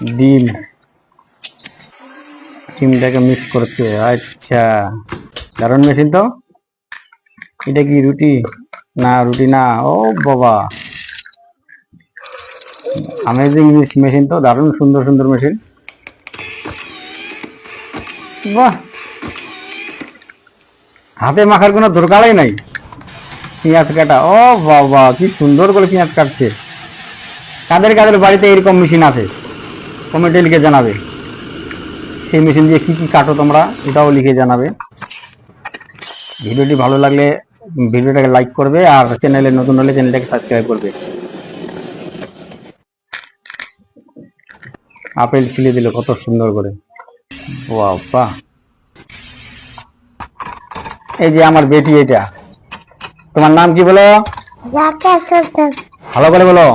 ডিম। ডিমটাকে মিক্স করছে। আচ্ছা। দারুণ মেশিন তো। এটা কি রুটি? না রুটি না। ও বাবা। আমেজিং মেশিন তো। দারুণ সুন্দর সুন্দর মেশিন বাহ! হাতে মাখার কোনো দরকারই নাই। পেঁয়াজ কাটা। ও বাবা, কি সুন্দর করে পেঁয়াজ কাটছে। কাদের কাদের বাড়িতে এরকম মেশিন আছে? কমেন্টে লিখে জানাবে। সেই মেশিন দিয়ে কি কি কাটো তোমরা এটাও লিখে জানাবে। ভিডিওটি ভালো লাগলে ভিডিওটাকে লাইক করবে আর চ্যানেলে নতুন হলে চ্যানেলটাকে সাবস্ক্রাইব করবে। আপেল ছিলে দিল কত সুন্দর করে। বাহ বাহ। এই যে আমার বেটি এটা। তোমার নাম কি বলো? ভালো করে বলো।